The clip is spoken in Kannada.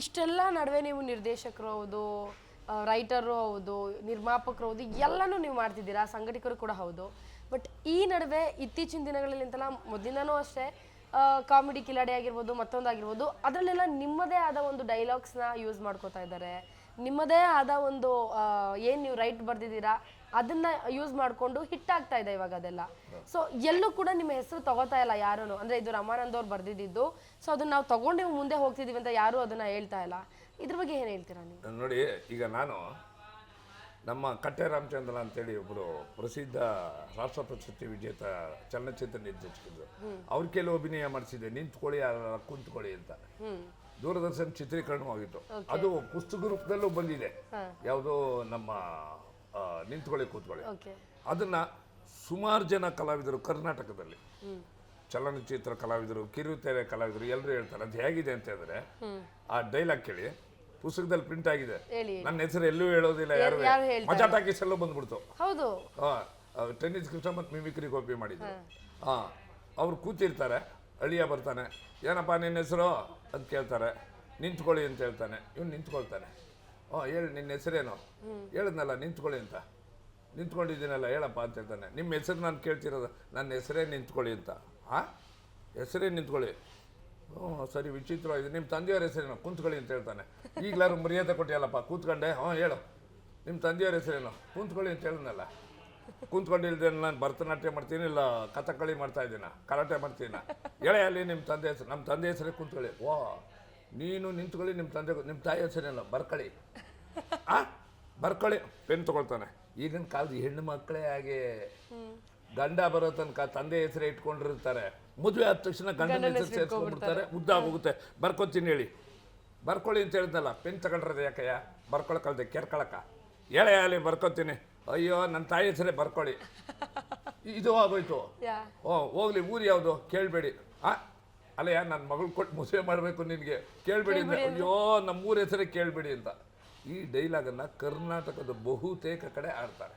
ಇಷ್ಟೆಲ್ಲ ನಡುವೆ ನೀವು ನಿರ್ದೇಶಕರು ಹೌದು ರೈಟರು ಹೌದು, ನಿರ್ಮಾಪಕರು ಹೌದು, ಎಲ್ಲನೂ ನೀವು ಮಾಡ್ತಿದ್ದೀರಾ, ಸಂಘಟಕರು ಕೂಡ ಹೌದು. ಬಟ್ ಈ ನಡುವೆ ಇತ್ತೀಚಿನ ದಿನಗಳಲ್ಲಿ ಅಂತಲ್ಲ ಮೊದಲಿನೂ ಅಷ್ಟೇ ಕಾಮಿಡಿ ಕಿಲಾಡಿ ಆಗಿರ್ಬೋದು, ಮತ್ತೊಂದಾಗಿರ್ಬೋದು, ಅದರಲ್ಲೆಲ್ಲ ನಿಮ್ಮದೇ ಆದ ಒಂದು ಡೈಲಾಗ್ಸ್ನ ಯೂಸ್ ಮಾಡ್ಕೋತಾ ಇದ್ದಾರೆ. ನಿಮ್ಮದೇ ಆದ ಒಂದು ಏನು ನೀವು ರೈಟ್ ಬರ್ದಿದ್ದೀರಾ ಅದನ್ನ ಯೂಸ್ ಮಾಡಿಕೊಂಡು ಹಿಟ್ ಆಗ್ತಾ ಇದೆ ಇವಾಗ ಅದೆಲ್ಲ. ಸೊ ಎಲ್ಲೂ ಕೂಡ ನಿಮ್ಮ ಹೆಸರು ತಗೋತಾ ಇಲ್ಲ ಯಾರೂ ಅಂದ್ರೆ ಇದು ರಮಾನಂದ್ ಅವ್ರು ಬರ್ದಿದ್ದು ಸೊ ಅದನ್ನ ನಾವು ತಗೊಂಡು ಮುಂದೆ ಹೋಗ್ತಿದೀವಿ ಅಂತ ಯಾರು ಅದನ್ನ ಹೇಳ್ತಾ ಇಲ್ಲ. ಇದ್ರ ಬಗ್ಗೆ ಏನು ಹೇಳ್ತೀರಾ ನೀವು? ನೋಡಿ ಈಗ ನಾನು ನಮ್ಮ ಕಟ್ಟೆ ರಾಮಚಂದ್ರ ಅಂತೇಳಿ ಒಬ್ಬರು ಪ್ರಸಿದ್ಧ ರಾಷ್ಟ್ರ ಪ್ರಶಸ್ತಿ ವಿಜೇತ ಚಲನಚಿತ್ರ ನಿರ್ದೇಶಕರು. ಅವ್ರ ಕೆಲವು ಅಭಿನಯ ಮಾಡಿಸಿದೆ ನಿಂತ್ಕೊಳ್ಳಿ ಕುಂತ್ಕೊಳ್ಳಿ ಅಂತ. ದೂರದರ್ಶನ ಚಿತ್ರೀಕರಣವಾಗಿತ್ತು. ಅದು ಪುಸ್ತಕ ರೂಪದಲ್ಲೂ ಬಂದಿದೆ. ಯಾವುದೋ ನಮ್ಮ ನಿಂತ್ಕೊಳ್ಳಿ ಕೂತ್ಕೊಳ್ಳಿ. ಅದನ್ನ ಸುಮಾರು ಜನ ಕಲಾವಿದರು ಕರ್ನಾಟಕದಲ್ಲಿ. ಚಲನಚಿತ್ರ ಕಲಾವಿದರು ಕಿರುತೆರೆ ಕಲಾವಿದರು ಎಲ್ಲರೂ ಹೇಳ್ತಾರೆ ಅದು ಹೇಗಿದೆ ಅಂತ ಹೇಳಿದ್ರೆ ಆ ಡೈಲಾಗ್ ಕೇಳಿ ಪುಸ್ತಕದಲ್ಲಿ ಪ್ರಿಂಟ್ ಆಗಿದೆ. ನನ್ನ ಹೆಸರು ಎಲ್ಲೂ ಹೇಳೋದಿಲ್ಲ ಯಾರು? ಮಜಾ ಟಾಕೀಸ್ ಎಲ್ಲೂ ಬಂದ್ಬಿಡ್ತು. ಹೌದು. ಟೆನ್ನಿಸ್ ಕೃಷ್ಣ ಮತ್ತು ಮಿಮಿಕ್ರಿ ಕಾಪಿ ಮಾಡಿದ್ರು. ಹಾ. ಅವ್ರು ಕೂತಿರ್ತಾರೆ. ಅಳಿಯ ಬರ್ತಾನೆ. ಏನಪ್ಪ ನಿನ್ನ ಹೆಸರು? ಅಂತ ಕೇಳ್ತಾರೆ. ನಿಂತ್ಕೊಳ್ಳಿ ಅಂತ ಹೇಳ್ತಾನೆ. ಇವ್ನು ನಿಂತ್ಕೊಳ್ತಾನೆ. ಓ, ಹೇಳಿ, ನಿನ್ನ ಹೆಸರೇನು? ಹೇಳಿದ್ನಲ್ಲ, ನಿಂತ್ಕೊಳ್ಳಿ ಅಂತ. ನಿಂತ್ಕೊಂಡಿದ್ದೀನಲ್ಲ, ಹೇಳಪ್ಪ ಅಂತ ಹೇಳ್ತಾನೆ. ನಿಮ್ಮ ಹೆಸರು ನಾನು ಕೇಳ್ತಿರೋದು, ನನ್ನ ಹೆಸರೇ ನಿಂತ್ಕೊಳ್ಳಿ ಅಂತ. ಹಾಂ ಹೆಸರೇ ನಿಂತ್ಕೊಳ್ಳಿ. ಹ್ಞೂ ಸರಿ, ವಿಚಿತ್ರವಾಗಿದೆ. ನಿಮ್ಮ ತಂದೆಯವ್ರ ಹೆಸರೇನು? ಕುಂತ್ಕೊಳ್ಳಿ ಅಂತ ಹೇಳ್ತಾನೆ. ಈಗಲಾರು ಮರ್ಯಾದೆ ಕೊಟ್ಟಿಯಲ್ಲಪ್ಪ, ಕೂತ್ಕೊಂಡೆ? ಹ್ಞೂ ಹೇಳು. ನಿಮ್ಮ ತಂದೆಯವ್ರ ಹೆಸರೇನು? ಕುಂತ್ಕೊಳ್ಳಿ ಅಂತ ಹೇಳಿದ್ನಲ್ಲ. ಕುಂತ್ಕೊಂಡಿಲ್ದೆ ನಾನು ಭರತನಾಟ್ಯ ಮಾಡ್ತೀನಿ ಇಲ್ಲ ಕಥಕ್ಕಳಿ ಮಾಡ್ತಾ ಇದ್ದೀನ? ಕರಾಟೆ ಮಾಡ್ತೀನ? ಹೇಳೇ ಅಲ್ಲಿ ನಿಮ್ಮ ತಂದೆ ಹೆಸರು ನಮ್ಮ ತಂದೆ ಹೆಸರೇ ಕುಂತ್ಕೊಳ್ಳಿ. ಓ ನೀನು ನಿಂತ್ಕೊಳ್ಳಿ ನಿಮ್ಮ ತಂದೆ ನಿಮ್ಮ ತಾಯಿ ಹೆಸರೇನಲ್ಲ ಬರ್ಕೊಳ್ಳಿ ಆ ಬರ್ಕೊಳ್ಳಿ ಪೆನ್ ತಗೊಳ್ತಾನೆ. ಈಗಿನ ಕಾಲದ ಹೆಣ್ಣು ಮಕ್ಕಳೇ ಹಾಗೆ ಗಂಡ ಬರೋ ತನಕ ತಂದೆ ಹೆಸರೇ ಇಟ್ಕೊಂಡಿರ್ತಾರೆ. ಮದುವೆ ಆದ ತಕ್ಷಣ ಗಂಡನ ಹೆಸರು ಸೇರಿಸ್ಕೊಂಡ್ಬಿಡ್ತಾರೆ ಉದ್ದ ಆಗೋಗುತ್ತೆ. ಬರ್ಕೊತೀನಿ ಹೇಳಿ. ಬರ್ಕೊಳ್ಳಿ ಅಂತ ಹೇಳಿದ್ನಲ್ಲ ಪೆನ್ ತಗೊಂಡ್ರದ ಯಾಕಯ್ಯ? ಬರ್ಕೊಳಕಲ್ದೆ ಕೆರ್ಕೊಳಕ. ಹೇಳೇ ಅಲ್ಲಿ ಬರ್ಕೊತೀನಿ ಅಯ್ಯೋ ನನ್ನ ತಾಯಿ ಹೆಸರೇ ಬರ್ಕೊಳ್ಳಿ. ಇದು ಆಗೋಯ್ತು. ಯಾ? ಓ ಹೋಗ್ಲಿ ಊರು ಯಾವುದು? ಕೇಳಬೇಡಿ. ಆ ಅಲ್ಲಯ್ಯ ನನ್ನ ಮಗಳು ಕೊಟ್ಟು ಮದುವೆ ಮಾಡಬೇಕು ನಿನಗೆ. ಕೇಳಬೇಡಿ ಅಂದ್ರೆ ಅಯ್ಯೋ ನಮ್ಮ ಊರ ಹೆಸರೇ ಕೇಳಬೇಡಿ ಅಂತ. ಈ ಡೈಲಾಗನ್ನು ಕರ್ನಾಟಕದ ಬಹುತೇಕ ಕಡೆ ಆಡ್ತಾರೆ.